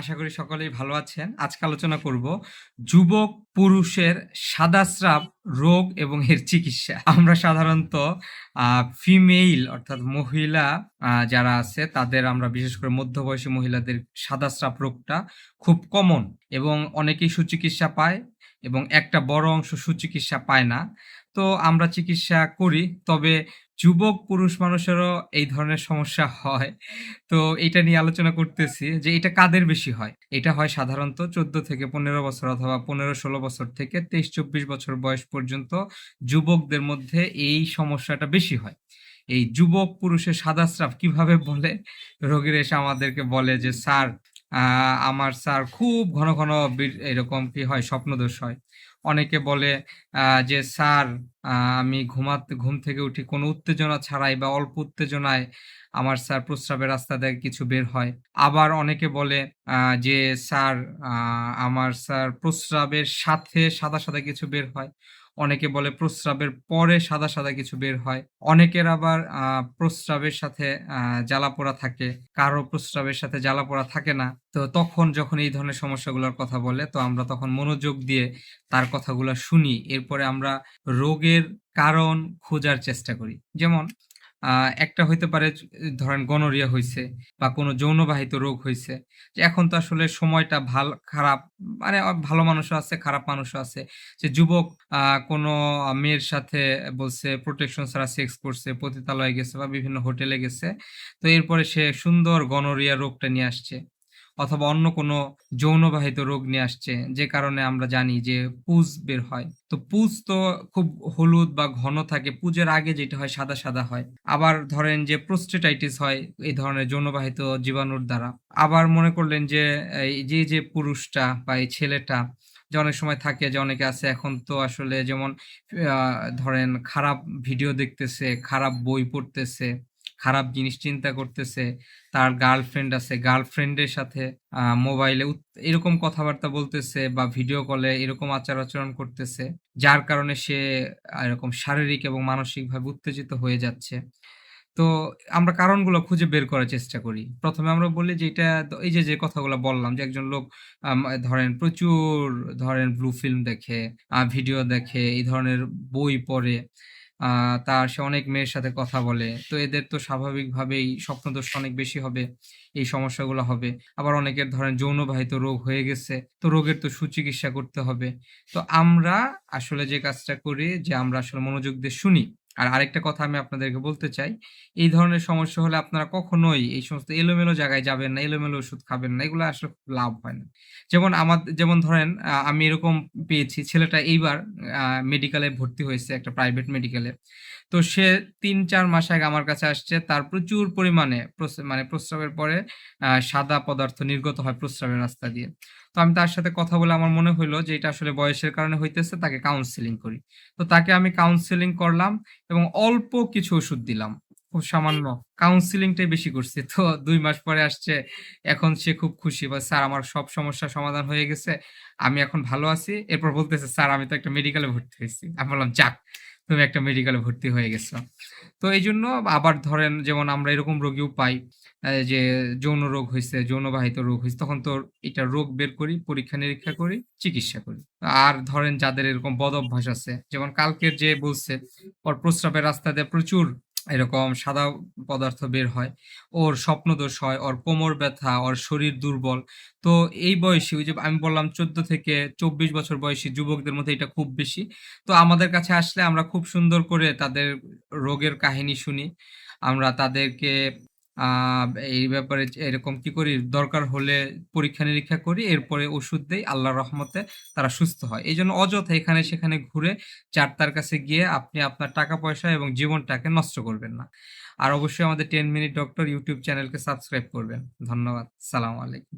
আশা করি সকলেই ভালো আছেন। আজকে আলোচনা করব যুবক পুরুষের সাদাস্রাব রোগ এবং এর চিকিৎসা। আমরা সাধারণত ফিমেইল অর্থাৎ মহিলা যারা আছে তাদের আমরা বিশেষ করে মধ্যবয়সী মহিলাদের সাদাস্রাব রোগটা খুব কমন এবং অনেকেই সুচিকিৎসা পায় এবং একটা বড় অংশ সুচিকিৎসা পায় না। তো আমরা চিকিৎসা করি, তবে যুবক পুরুষ মানুষেরও এই ধরনের সমস্যা হয়। তো এটা নিয়ে আলোচনা করতেছি যে এটা কাদের বেশি হয়? এটা হয় সাধারণত চোদ্দ থেকে পনেরো বছর অথবা পনেরো ষোলো বছর থেকে তেইশ, চব্বিশ বছর বয়স পর্যন্ত যুবকদের মধ্যে এই সমস্যাটা বেশি হয়। এই যুবক পুরুষের সাদাস্রাব কীভাবে বলে? রোগীর এসে আমাদেরকে বলে যে, স্যার আমার স্যার খুব ঘন ঘন এরকম কি হয়, স্বপ্নদোষ হয়। অনেকে বলে যে, স্যার আমি ঘুমাতে ঘুম থেকে উঠি কোনো উত্তেজনা ছাড়াই বা অল্প উত্তেজনায় আমার স্যার প্রস্রাবের রাস্তা দিয়ে কিছু বের হয়। আবার অনেকে বলে যে, স্যার আমার স্যার প্রস্রাবের সাথে সাদা সাদা কিছু বের হয়। অনেকে বলে প্রস্রাবের পরে সাদা সাদা কিছু বের হয়। অনেকের আবার প্রস্রাবের সাথে জ্বালা পোড়া থাকে। কারও প্রস্রাবের সাথে জ্বালা পোড়া থাকে না। তো তখন যখন এই ধরনের সমস্যাগুলোর কথা বলে, তো আমরা তখন মনোযোগ দিয়ে তার কথাগুলো শুনি। এরপরে আমরা রোগের কারণ খোঁজার চেষ্টা করি। যেমন একটা হইতে পারে ধরেন গনোরিয়া হয়েছে বা কোনো যৌনবাহিত রোগ হয়েছে এখন তো আসলে সময়টা ভালো, খারাপ মানে ভালো মানুষও আছে, খারাপ মানুষও আছে। যে যুবক কোনো মেয়ের সাথে বলছে প্রোটেকশন ছাড়া সেক্স করছে, পতিতালয়ে গেছে বা বিভিন্ন হোটেলে গেছে, তো এরপরে সে সুন্দর গনোরিয়া রোগটা নিয়ে আসছে। অথবা অন্য কোনো যৌনবাহিত রোগ নিয়ে আসছে, যে কারণে আমরা জানি যে পুজ বের হয়। তো পুজ তো খুব হলুদ বা ঘন থাকে, পুজের আগে যেটা হয় সাদা সাদা হয়। আবার ধরেন যে প্রোস্টেটাইটিস হয়, এই ধরনের যৌনবাহিত জীবাণুর দ্বারা। আবার মনে করলেন যে, এই যে যে পুরুষটা বা এই ছেলেটা যে অনেক সময় থাকে যে অনেকে আছে, এখন তো আসলে যেমন ধরেন খারাপ ভিডিও দেখতেছে, খারাপ বই পড়তেছে খারাপ জিনিস চিন্তা করতেছে, তার গার্লফ্রেন্ড আছে গার্লফ্রেন্ডের সাথে মোবাইলে এরকম কথাবার্তা বলতেছে বা ভিডিও কলে এরকম আচার আচরণ করতেছে, যার কারণে সে এরকম শারীরিক এবং মানসিকভাবে উত্তেজিত হয়ে যাচ্ছে। তো আমরা কারণগুলো খুঁজে বের করার চেষ্টা করি। প্রথমে আমরা বলি যে এটা এই যে যে কথাগুলো বললাম যে একজন লোক ধরেন প্রচুর, ধরেন ব্লু ফিল্ম দেখে ভিডিও দেখে, এই ধরনের বই পড়ে তার সে অনেক মেয়ের সাথে কথা বলে। তো এদের তো স্বাভাবিকভাবেই স্বপ্নদোষ অনেক বেশি হবে, এই সমস্যাগুলো হবে। আবার অনেকের ধরেন যৌনবাহিত রোগ হয়ে গেছে, তো রোগের তো সুচিকিৎসা করতে হবে। তো আমরা আসলে যে কাজটা করি, যে আমরা আসলে মনোযোগ দিয়ে শুনি আর আরেকটা কথা আমি আপনাদেরকে বলতে চাই, এই ধরনের সমস্যা হলে আপনারা কখনোই এই সমস্ত এলোমেলো জায়গায় যাবেন না, এলোমেলো ওষুধ খাবেন না, এগুলো আসলে লাভ হয় না। যেমন আমার, যেমন ধরেন আমি এরকম পেয়েছি, ছেলেটা এইবার মেডিকেলে ভর্তি হয়েছে, একটা প্রাইভেট মেডিকেলে তো সে তিন, চার মাস আগে আমার কাছে আসছে, তার প্রচুর পরিমাণে মানে প্রস্রাবের পরে সাদা পদার্থ নির্গত হয় প্রস্রাবের রাস্তা দিয়ে। তো আমি তার সাথে কথা বলে আমার মনে হইল যে, এটা আসলে বয়সের কারণে হইতেছে, তাকে কাউন্সিলিং করি। তো তাকে আমি কাউন্সিলিং করলাম এবং অল্প কিছু ওষুধ দিলাম। খুব সামান্য কাউন্সিলিংটাই বেশি করছি। তো দুই মাস পরে আসছে, এখন সে খুব খুশি। বা স্যার, আমার সব সমস্যা সমাধান হয়ে গেছে, আমি এখন ভালো আছি। এরপর বলতেছে, স্যার, আমি তো একটা মেডিকেলে ভর্তি হয়েছি। আমি বললাম, যাক, তুমি একটা মেডিকেলে ভর্তি হয়ে গেছো। তো এই জন্য আবার ধরেন, যেমন আমরা এরকম রোগীও পাই যে যৌন রোগ হয়েছে যৌনবাহিত রোগ হয়েছে তখন তো এটা রোগ বের করি পরীক্ষা নিরীক্ষা করি, চিকিৎসা করি। আর ধরেন যাদের এরকম বদ অভ্যাস আছে, যেমন কালকের যে বলছে, ওর প্রস্রাবের রাস্তা দিয়ে প্রচুর এরকম সাদা পদার্থ বের হয়, ওর স্বপ্নদোষ হয়, ওর কোমর ব্যথা, ওর শরীর দুর্বল। তো এই বয়সে ওই যে আমি বললাম চোদ্দ থেকে চব্বিশ বছর বয়সী যুবকদের মধ্যে এটা খুব বেশি। তো আমাদের কাছে আসলে আমরা খুব সুন্দর করে তাদের রোগের কাহিনী শুনি। আমরা তাদেরকে এই ব্যাপারে এরকম কি করি? দরকার হলে পরীক্ষা নিরীক্ষা করি, এরপরে ওষুধ দেই, আল্লাহর রহমতে তারা সুস্থ হয়। এই জন্য অযথা এখানে সেখানে ঘুরে চার তার কাছে গিয়ে আপনি আপনার টাকা, পয়সা এবং জীবনটাকে নষ্ট করবেন না। আর অবশ্যই আমাদের টেন মিনিট ডক্টর ইউটিউব চ্যানেলকে সাবস্ক্রাইব করবেন। ধন্যবাদ। সালাম আলাইকুম।